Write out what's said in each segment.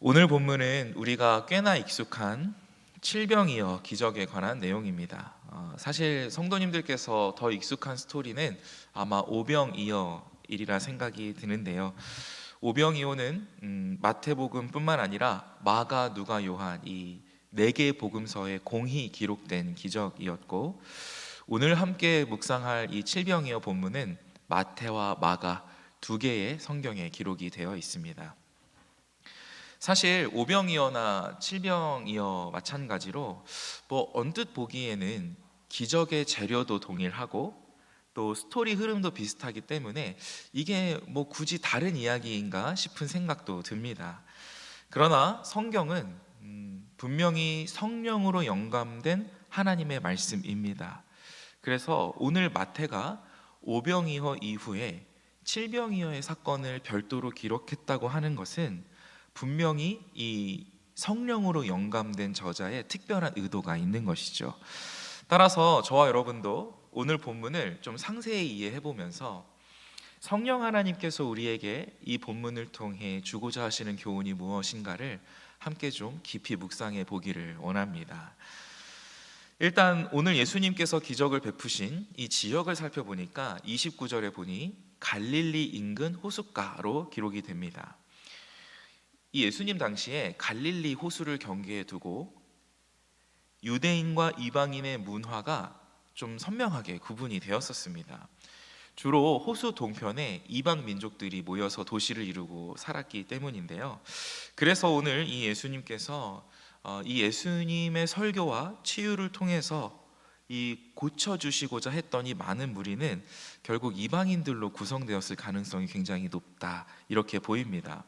오늘 본문은 우리가 꽤나 익숙한 칠병이어 기적에 관한 내용입니다. 어, 사실 성도님들께서 더 익숙한 스토리는 아마 오병이어이라 생각이 드는데요. 오병이어는 음, 마태복음뿐만 아니라 마가, 누가, 요한 이 네 개의 복음서에 공히 기록된 기적이었고 오늘 함께 묵상할 이 칠병이어 본문은 마태와 마가 두 개의 성경에 기록이 되어 있습니다. 사실 오병이어나 칠병이어 마찬가지로 뭐 언뜻 보기에는 기적의 재료도 동일하고 또 스토리 흐름도 비슷하기 때문에 이게 뭐 굳이 다른 이야기인가 싶은 생각도 듭니다. 그러나 성경은 음, 분명히 성령으로 영감된 하나님의 말씀입니다. 그래서 오늘 마태가 오병이어 이후에 칠병이어의 사건을 별도로 기록했다고 하는 것은 분명히 이 성령으로 영감된 저자의 특별한 의도가 있는 것이죠. 따라서 저와 여러분도 오늘 본문을 좀 상세히 이해해 보면서 성령 하나님께서 우리에게 이 본문을 통해 주고자 하시는 교훈이 무엇인가를 함께 좀 깊이 묵상해 보기를 원합니다. 일단 오늘 예수님께서 기적을 베푸신 이 지역을 살펴보니까 29절에 보니 갈릴리 인근 호숫가로 기록이 됩니다. 이 예수님 당시에 갈릴리 호수를 경계에 두고 유대인과 이방인의 문화가 좀 선명하게 구분이 되었었습니다. 주로 호수 동편에 이방 민족들이 모여서 도시를 이루고 살았기 때문인데요. 그래서 오늘 이 예수님께서 어, 이 예수님의 설교와 치유를 통해서 이 고쳐 주시고자 했던 이 많은 무리는 결국 이방인들로 구성되었을 가능성이 굉장히 높다 이렇게 보입니다.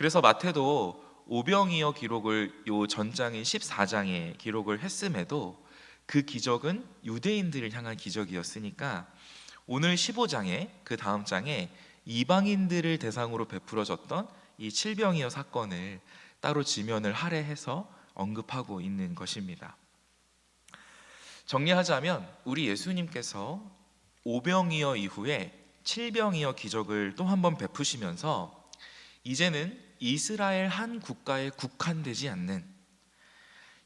그래서 마태도 오병이어 기록을 요 전장인 14장에 기록을 했음에도 그 기적은 유대인들을 향한 기적이었으니까 오늘 15장에 그 다음 장에 이방인들을 대상으로 베풀어졌던 이 칠병이어 사건을 따로 지면을 할애해서 언급하고 있는 것입니다. 정리하자면 우리 예수님께서 오병이어 이후에 칠병이어 기적을 또 한 번 베푸시면서 이제는 이스라엘 한 국가에 국한되지 않는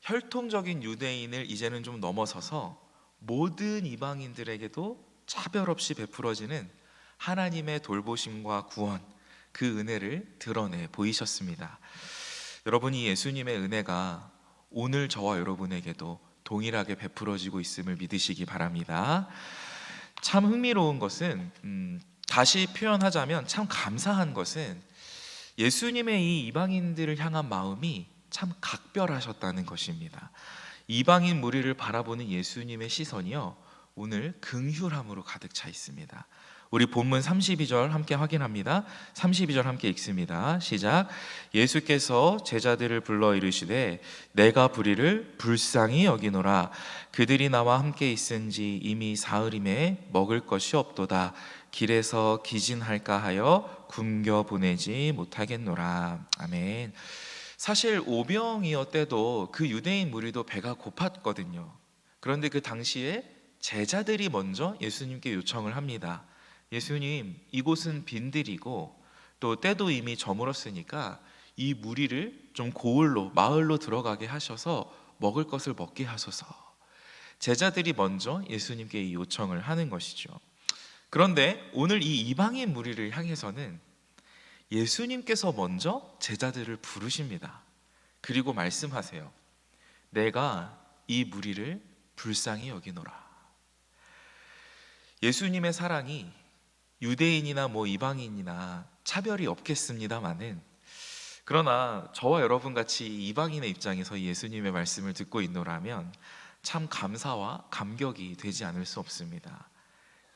혈통적인 유대인을 이제는 좀 넘어서서 모든 이방인들에게도 차별 없이 베풀어지는 하나님의 돌보심과 구원 그 은혜를 드러내 보이셨습니다. 여러분이 예수님의 은혜가 오늘 저와 여러분에게도 동일하게 베풀어지고 있음을 믿으시기 바랍니다. 참 흥미로운 것은 음, 다시 표현하자면 참 감사한 것은 예수님의 이 이방인들을 향한 마음이 참 각별하셨다는 것입니다. 이방인 무리를 바라보는 예수님의 시선이요 오늘 긍휼함으로 가득 차 있습니다. 우리 본문 32절 함께 확인합니다. 32절 함께 읽습니다. 시작. 예수께서 제자들을 불러 이르시되 내가 불의를 불쌍히 여기노라 그들이 나와 함께 있은지 이미 사흘임에 먹을 것이 없도다 길에서 기진할까 하여 굶겨 보내지 못하겠노라. 아멘. 사실 오병이어 때도 그 유대인 무리도 배가 고팠거든요. 그런데 그 당시에 제자들이 먼저 예수님께 요청을 합니다. 예수님, 이곳은 빈들이고 또 때도 이미 저물었으니까 이 무리를 좀 고을로 마을로 들어가게 하셔서 먹을 것을 먹게 하소서. 제자들이 먼저 예수님께 이 요청을 하는 것이죠. 그런데 오늘 이 이방인 무리를 향해서는 예수님께서 먼저 제자들을 부르십니다. 그리고 말씀하세요. 내가 이 무리를 불쌍히 여기노라. 예수님의 사랑이 유대인이나 뭐 이방인이나 차별이 없겠습니다만은 그러나 저와 여러분 같이 이방인의 입장에서 예수님의 말씀을 듣고 있노라면 참 감사와 감격이 되지 않을 수 없습니다.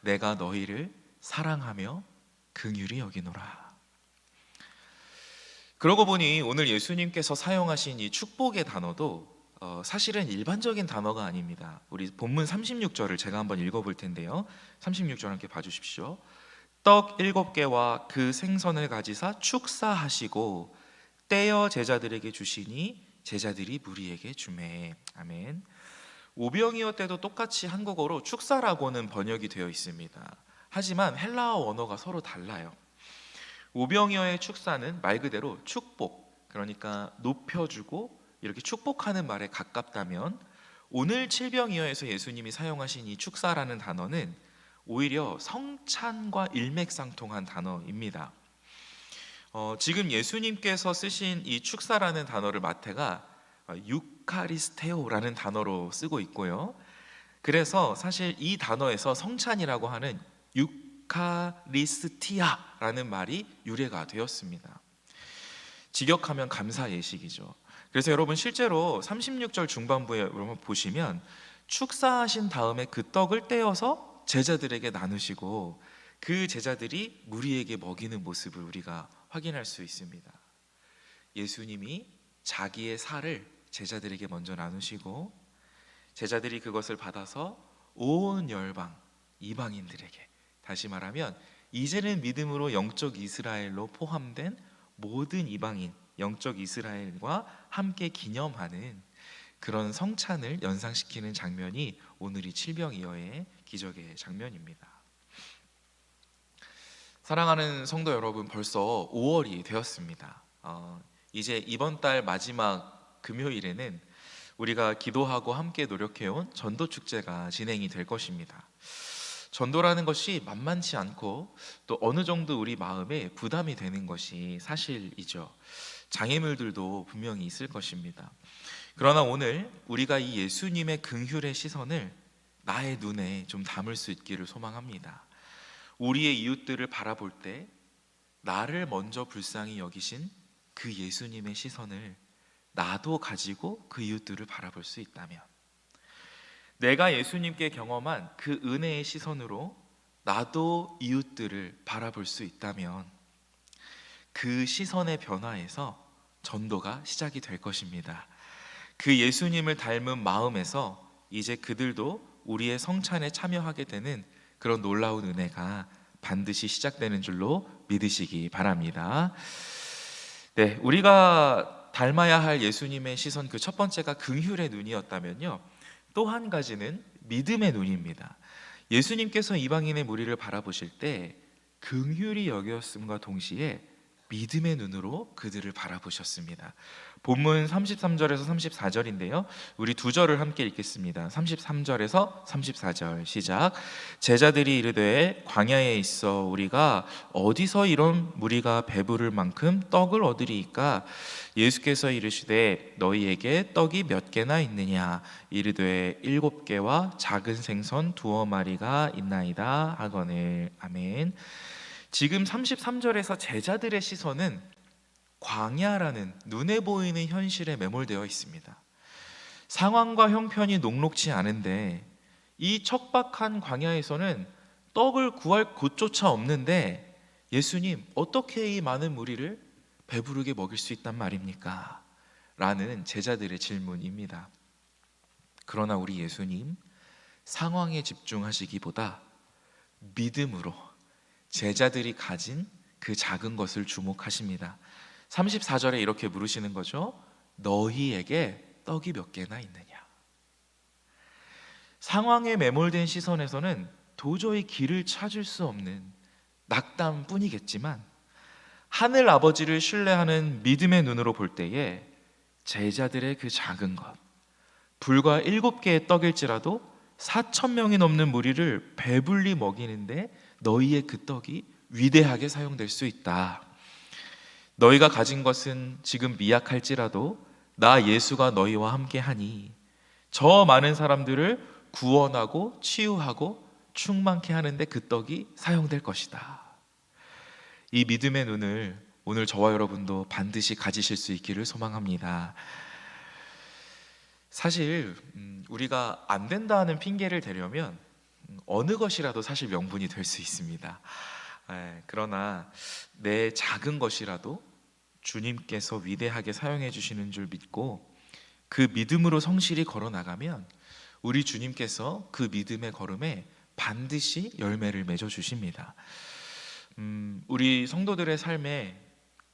내가 너희를 사랑하며 긍휼히 여기노라. 그러고 보니 오늘 예수님께서 사용하신 이 축복의 단어도 어, 사실은 일반적인 단어가 아닙니다. 우리 본문 36절을 제가 한번 읽어볼 텐데요. 36절 함께 봐주십시오. 떡 일곱 개와 그 생선을 가지사 축사하시고 떼어 제자들에게 주시니 제자들이 무리에게 주매. 아멘. 오병이어 때도 똑같이 한국어로 축사라고는 번역이 되어 있습니다. 하지만 헬라어 원어가 서로 달라요. 오병이어의 축사는 말 그대로 축복, 그러니까 높여주고 이렇게 축복하는 말에 가깝다면 오늘 칠병이어에서 예수님이 사용하신 이 축사라는 단어는 오히려 성찬과 일맥상통한 단어입니다. 어, 지금 예수님께서 쓰신 이 축사라는 단어를 마태가 어, 유카리스테오라는 단어로 쓰고 있고요. 그래서 사실 이 단어에서 성찬이라고 하는 유카리스티아라는 말이 유래가 되었습니다. 직역하면 감사 예식이죠. 그래서 여러분 실제로 36절 중반부에 여러분 보시면 축사하신 다음에 그 떡을 떼어서 제자들에게 나누시고 그 제자들이 무리에게 먹이는 모습을 우리가 확인할 수 있습니다. 예수님이 자기의 살을 제자들에게 먼저 나누시고 제자들이 그것을 받아서 온 열방 이방인들에게 다시 말하면 이제는 믿음으로 영적 이스라엘로 포함된 모든 이방인 영적 이스라엘과 함께 기념하는 그런 성찬을 연상시키는 장면이 오늘 이 칠병이어의 기적의 장면입니다. 사랑하는 성도 여러분, 벌써 5월이 되었습니다. 어, 이제 이번 달 마지막 금요일에는 우리가 기도하고 함께 노력해온 전도 축제가 진행이 될 것입니다. 전도라는 것이 만만치 않고 또 어느 정도 우리 마음에 부담이 되는 것이 사실이죠. 장애물들도 분명히 있을 것입니다. 그러나 오늘 우리가 이 예수님의 긍휼의 시선을 나의 눈에 좀 담을 수 있기를 소망합니다. 우리의 이웃들을 바라볼 때 나를 먼저 불쌍히 여기신 그 예수님의 시선을 나도 가지고 그 이웃들을 바라볼 수 있다면 내가 예수님께 경험한 그 은혜의 시선으로 나도 이웃들을 바라볼 수 있다면 그 시선의 변화에서 전도가 시작이 될 것입니다. 그 예수님을 닮은 마음에서 이제 그들도 우리의 성찬에 참여하게 되는 그런 놀라운 은혜가 반드시 시작되는 줄로 믿으시기 바랍니다. 네, 우리가 닮아야 할 예수님의 시선 그 첫 번째가 긍휼의 눈이었다면요. 또 한 가지는 믿음의 눈입니다. 예수님께서 이방인의 무리를 바라보실 때 긍휼히 여겼음과 동시에 믿음의 눈으로 그들을 바라보셨습니다. 본문 33절에서 34절인데요. 우리 두 절을 함께 읽겠습니다. 33절에서 34절 시작. 제자들이 이르되 광야에 있어 우리가 어디서 이런 무리가 배부를 만큼 떡을 얻으리이까? 예수께서 이르시되 너희에게 떡이 몇 개나 있느냐? 이르되 일곱 개와 작은 생선 두어 마리가 있나이다 하거늘. 아멘. 지금 33절에서 제자들의 시선은 광야라는 눈에 보이는 현실에 매몰되어 있습니다. 상황과 형편이 녹록치 않은데 이 척박한 광야에서는 떡을 구할 곳조차 없는데 예수님 어떻게 이 많은 무리를 배부르게 먹일 수 있단 말입니까? 라는 제자들의 질문입니다. 그러나 우리 예수님 상황에 집중하시기보다 믿음으로 제자들이 가진 그 작은 것을 주목하십니다. 34절에 이렇게 물으시는 거죠. 너희에게 떡이 몇 개나 있느냐? 상황에 매몰된 시선에서는 도저히 길을 찾을 수 없는 낙담뿐이겠지만 하늘 아버지를 신뢰하는 믿음의 눈으로 볼 때에 제자들의 그 작은 것 불과 일곱 개의 떡일지라도 사천 명이 넘는 무리를 배불리 먹이는데 너희의 그 떡이 위대하게 사용될 수 있다. 너희가 가진 것은 지금 미약할지라도 나 예수가 너희와 함께 하니 저 많은 사람들을 구원하고 치유하고 충만케 하는데 그 떡이 사용될 것이다. 이 믿음의 눈을 오늘 저와 여러분도 반드시 가지실 수 있기를 소망합니다. 사실 음, 우리가 안 된다는 핑계를 대려면 음, 어느 것이라도 사실 명분이 될 수 있습니다. 예, 그러나 내 작은 것이라도 주님께서 위대하게 사용해 주시는 줄 믿고 그 믿음으로 성실히 걸어 나가면 우리 주님께서 그 믿음의 걸음에 반드시 열매를 맺어 주십니다. 음, 우리 성도들의 삶에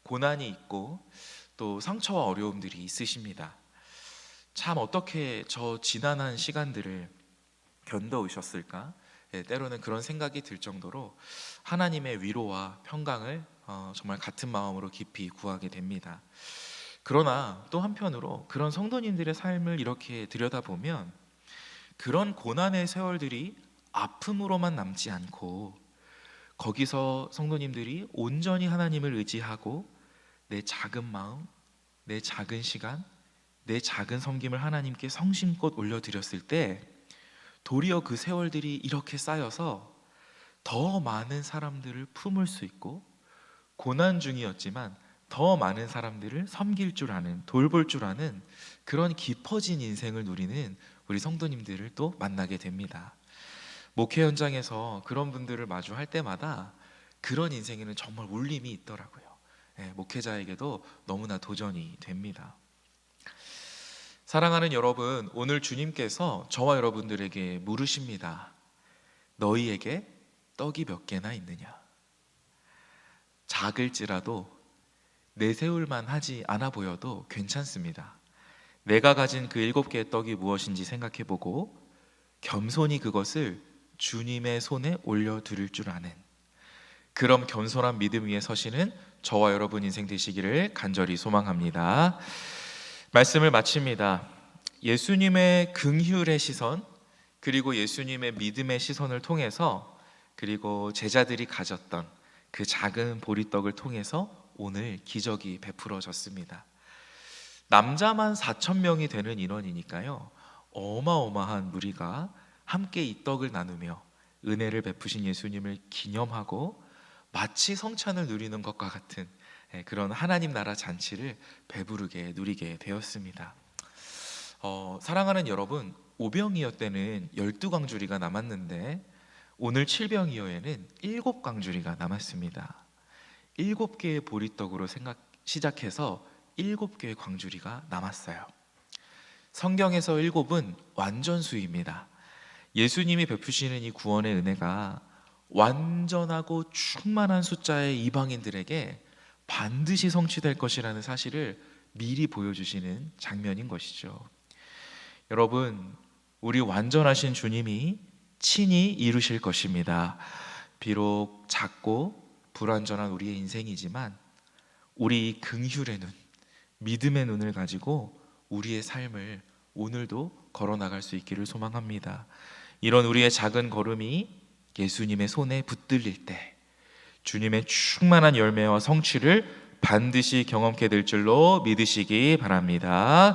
고난이 있고 또 상처와 어려움들이 있으십니다. 참 어떻게 저 지난한 시간들을 견뎌오셨을까? 예, 때로는 그런 생각이 들 정도로 하나님의 위로와 평강을 어, 정말 같은 마음으로 깊이 구하게 됩니다. 그러나 또 한편으로 그런 성도님들의 삶을 이렇게 들여다보면 그런 고난의 세월들이 아픔으로만 남지 않고 거기서 성도님들이 온전히 하나님을 의지하고 내 작은 마음, 내 작은 시간, 내 작은 섬김을 하나님께 성심껏 올려드렸을 때 도리어 그 세월들이 이렇게 쌓여서 더 많은 사람들을 품을 수 있고 고난 중이었지만 더 많은 사람들을 섬길 줄 아는 돌볼 줄 아는 그런 깊어진 인생을 누리는 우리 성도님들을 또 만나게 됩니다. 목회 현장에서 그런 분들을 마주할 때마다 그런 인생에는 정말 울림이 있더라고요. 예, 목회자에게도 너무나 도전이 됩니다. 사랑하는 여러분, 오늘 주님께서 저와 여러분들에게 물으십니다. 너희에게 떡이 몇 개나 있느냐? 작을지라도 내세울만 하지 않아 보여도 괜찮습니다. 내가 가진 그 일곱 개의 떡이 무엇인지 생각해 보고 겸손히 그것을 주님의 손에 올려드릴 줄 아는 그럼 겸손한 믿음 위에 서시는 저와 여러분 인생 되시기를 간절히 소망합니다. 말씀을 마칩니다. 예수님의 긍휼의 시선 그리고 예수님의 믿음의 시선을 통해서 그리고 제자들이 가졌던 그 작은 보리떡을 통해서 오늘 기적이 베풀어졌습니다. 남자만 4천 명이 되는 인원이니까요. 어마어마한 무리가 함께 이 떡을 나누며 은혜를 베푸신 예수님을 기념하고 마치 성찬을 누리는 것과 같은 예, 그런 하나님 나라 잔치를 배부르게 누리게 되었습니다. 어, 사랑하는 여러분, 오병이어 때는 열두 광주리가 남았는데 오늘 칠병이어에는 일곱 광주리가 남았습니다. 일곱 개의 보리떡으로 생각 시작해서 일곱 개의 광주리가 남았어요. 성경에서 일곱은 완전수입니다. 예수님이 베푸시는 이 구원의 은혜가 완전하고 충만한 숫자의 이방인들에게 반드시 성취될 것이라는 사실을 미리 보여주시는 장면인 것이죠. 여러분, 우리 완전하신 주님이 친히 이루실 것입니다. 비록 작고 불완전한 우리의 인생이지만 우리 긍휼의 눈, 믿음의 눈을 가지고 우리의 삶을 오늘도 걸어 나갈 수 있기를 소망합니다. 이런 우리의 작은 걸음이 예수님의 손에 붙들릴 때 주님의 충만한 열매와 성취를 반드시 경험케 될 줄로 믿으시기 바랍니다.